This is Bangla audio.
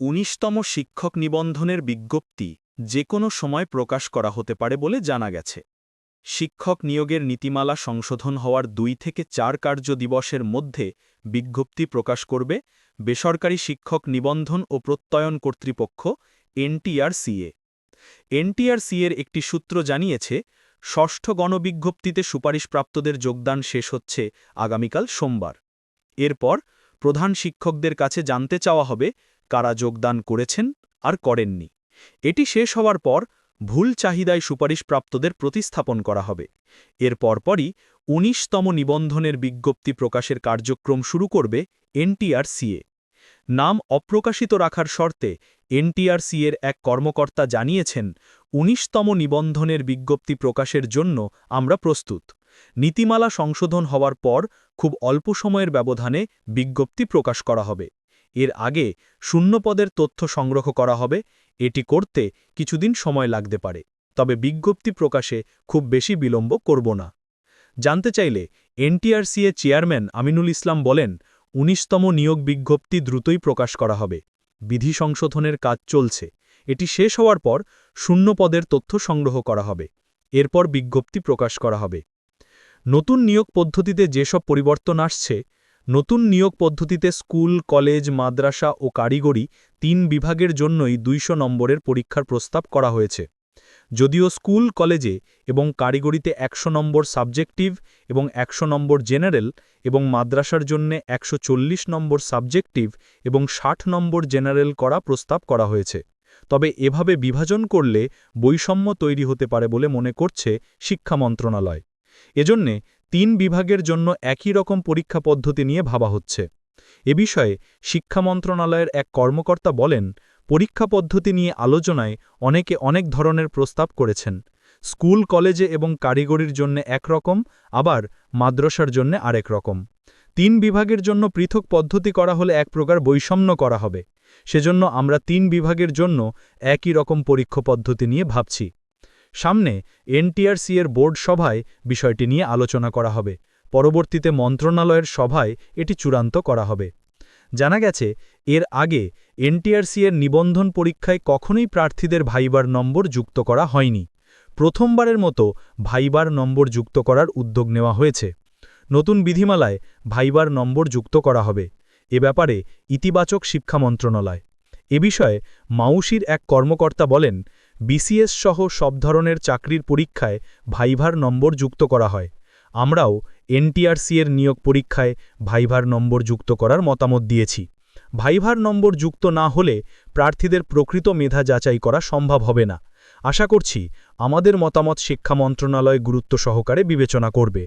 উনিশতম শিক্ষক নিবন্ধনের বিজ্ঞপ্তি যে কোনো সময় প্রকাশ করা হতে পারে বলে জানা গেছে। শিক্ষক নিয়োগের নীতিমালা সংশোধন হওয়ার দুই থেকে চার কার্য দিবসের মধ্যে বিজ্ঞপ্তি প্রকাশ করবে বেসরকারি শিক্ষক নিবন্ধন ও প্রত্যয়ন কর্তৃপক্ষ এনটিআরসিএ। এনটিআরসিএর একটি সূত্র জানিয়েছে, ষষ্ঠ গণবিজ্ঞপ্তিতে সুপারিশপ্রাপ্তদের যোগদান শেষ হচ্ছে আগামীকাল সোমবার। এরপর প্রধান শিক্ষকদের কাছে জানতে চাওয়া হবে কারা যোগদান করেছেন আর করেননি। এটি শেষ হওয়ার পর ভুল চাহিদায় সুপারিশপ্রাপ্তদের প্রতিস্থাপন করা হবে। এর পরপরই উনিশতম নিবন্ধনের বিজ্ঞপ্তি প্রকাশের কার্যক্রম শুরু করবে এনটিআরসিএ। নাম অপ্রকাশিত রাখার শর্তে এনটিআরসিএর এক কর্মকর্তা জানিয়েছেন, উনিশতম নিবন্ধনের বিজ্ঞপ্তি প্রকাশের জন্য আমরা প্রস্তুত। নীতিমালা সংশোধন হওয়ার পর খুব অল্প সময়ের ব্যবধানে বিজ্ঞপ্তি প্রকাশ করা হবে। এর আগে শূন্যপদের তথ্য সংগ্রহ করা হবে। এটি করতে কিছুদিন সময় লাগতে পারে, তবে বিজ্ঞপ্তি প্রকাশে খুব বেশি বিলম্ব করব না। জানতে চাইলে এনটিআরসিএ চেয়ারম্যান আমিনুল ইসলাম বলেন, উনিশতম নিয়োগ বিজ্ঞপ্তি দ্রুতই প্রকাশ করা হবে। বিধি সংশোধনের কাজ চলছে। এটি শেষ হওয়ার পর শূন্য পদের তথ্য সংগ্রহ করা হবে। এরপর বিজ্ঞপ্তি প্রকাশ করা হবে। নতুন নিয়োগ পদ্ধতিতে যেসব পরিবর্তন আসছে নতুন নিয়োগ পদ্ধতিতে স্কুল, কলেজ, মাদ্রাসা ও কারিগরি তিন বিভাগের জন্যই দুইশো নম্বরের পরীক্ষার প্রস্তাব করা হয়েছে। যদিও স্কুল, কলেজে এবং কারিগরিতে একশো নম্বর সাবজেক্টিভ এবং একশো নম্বর জেনারেল এবং মাদ্রাসার জন্যে একশো চল্লিশ নম্বর সাবজেক্টিভ এবং ষাট নম্বর জেনারেল করা প্রস্তাব করা হয়েছে। তবে এভাবে বিভাজন করলে বৈষম্য তৈরি হতে পারে বলে মনে করছে শিক্ষা মন্ত্রণালয়। এজন্যে তিন বিভাগের জন্য একই রকম পরীক্ষা পদ্ধতি নিয়ে ভাবা হচ্ছে। এ বিষয়ে শিক্ষা মন্ত্রণালয়ের এক কর্মকর্তা বলেন, পরীক্ষা পদ্ধতি নিয়ে আলোচনায় অনেকে অনেক ধরনের প্রস্তাব করেছেন। স্কুল, কলেজে এবং কারিগরির জন্য একরকম আবার মাদ্রাসার জন্য আরেক রকম। তিন বিভাগের জন্য পৃথক পদ্ধতি করা হলে এক প্রকার বৈষম্য করা হবে। সেজন্য আমরা তিন বিভাগের জন্য একই রকম পরীক্ষা পদ্ধতি নিয়ে ভাবছি। সামনে এনটিআরসি এর বোর্ড সভায় বিষয়টি নিয়ে আলোচনা করা হবে। পরবর্তীতে মন্ত্রণালয়ের সভায় এটি চূড়ান্ত করা হবে। জানা গেছে, এর আগে এনটিআরসি এর নিবন্ধন পরীক্ষায় কখনোই প্রার্থীদের ভাইবার নম্বর যুক্ত করা হয়নি। প্রথমবারের মতো ভাইবার নম্বর যুক্ত করার উদ্যোগ নেওয়া হয়েছে। নতুন বিধিমালায় ভাইবার নম্বর যুক্ত করা হবে। এ ব্যাপারে ইতিবাচক শিক্ষা মন্ত্রণালয়। এ বিষয়ে মাউসির এক কর্মকর্তা বলেন বিসিএস সহ সব ধরনের চাকরির পরীক্ষায় ভাইভার নম্বর যুক্ত করা হয়। আমরাও এনটিআরসি এর নিয়োগ পরীক্ষায় ভাইভার নম্বর যুক্ত করার মতামত দিয়েছি। ভাইভার নম্বর যুক্ত না হলে প্রার্থীদের প্রকৃত মেধা যাচাই করা সম্ভব হবে না। আশা করছি আমাদের মতামত শিক্ষা মন্ত্রণালয় গুরুত্ব সহকারে বিবেচনা করবে।